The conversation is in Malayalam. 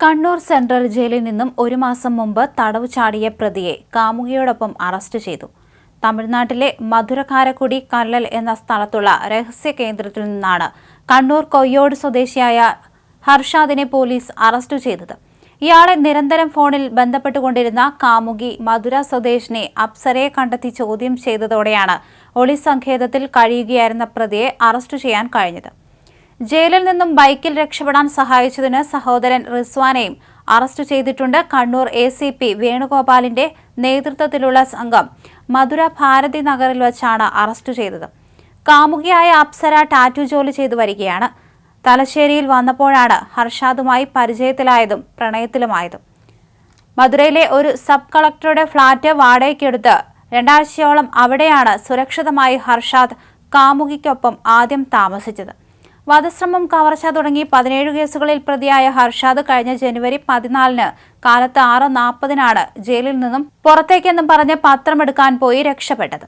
കണ്ണൂർ സെൻട്രൽ ജയിലിൽ നിന്നും ഒരു മാസം മുമ്പ് തടവ് ചാടിയ പ്രതിയെ കാമുകിയോടൊപ്പം അറസ്റ്റ് ചെയ്തു. തമിഴ്നാട്ടിലെ മധുരക്കാരക്കുടി കല്ലൽ എന്ന സ്ഥലത്തുള്ള രഹസ്യ കേന്ദ്രത്തിൽ നിന്നാണ് കണ്ണൂർ കൊയ്യോട് സ്വദേശിയായ ഹർഷാദിനെ പോലീസ് അറസ്റ്റ് ചെയ്തത്. ഇയാളെ നിരന്തരം ഫോണിൽ ബന്ധപ്പെട്ടുകൊണ്ടിരുന്ന കാമുകി മധുര സ്വദേശിനെ അപ്സരയെ കണ്ടെത്തി ചോദ്യം ചെയ്തതോടെയാണ് ഒളി സങ്കേതത്തിൽ കഴിയുകയായിരുന്ന പ്രതിയെ അറസ്റ്റ് ചെയ്യാൻ കഴിഞ്ഞത്. ജയിലിൽ നിന്നും ബൈക്കിൽ രക്ഷപ്പെടാൻ സഹായിച്ചതിന് സഹോദരൻ റിസ്വാനെയും അറസ്റ്റ് ചെയ്തിട്ടുണ്ട് കണ്ണൂർ എ സി പി വേണുഗോപാലിന്റെ നേതൃത്വത്തിലുള്ള സംഘം. മധുര ഭാരതി നഗറിൽ വച്ചാണ് അറസ്റ്റ് ചെയ്തത്. കാമുകിയായ അപ്സര ടാറ്റു ജോലി ചെയ്തു വരികയാണ്. തലശ്ശേരിയിൽ വന്നപ്പോഴാണ് ഹർഷാദുമായി പരിചയത്തിലായതും പ്രണയത്തിലുമായതും. മധുരയിലെ ഒരു സബ് കളക്ടറുടെ ഫ്ളാറ്റ് വാടകയ്ക്കെടുത്ത് രണ്ടാഴ്ചയോളം അവിടെയാണ് സുരക്ഷിതമായി ഹർഷാദ് കാമുകിക്കൊപ്പം ആദ്യം താമസിച്ചത്. വധശ്രമം കവർച്ച തുടങ്ങി പതിനേഴ് കേസുകളിൽ പ്രതിയായ ഹർഷാദ് കഴിഞ്ഞ ജനുവരി പതിനാലിന് കാലത്ത് ആറ് നാൽപ്പതിനാണ് ജയിലിൽ നിന്നും പുറത്തേക്കെന്നും പറഞ്ഞ് പത്രമെടുക്കാൻ പോയി രക്ഷപ്പെട്ടത്.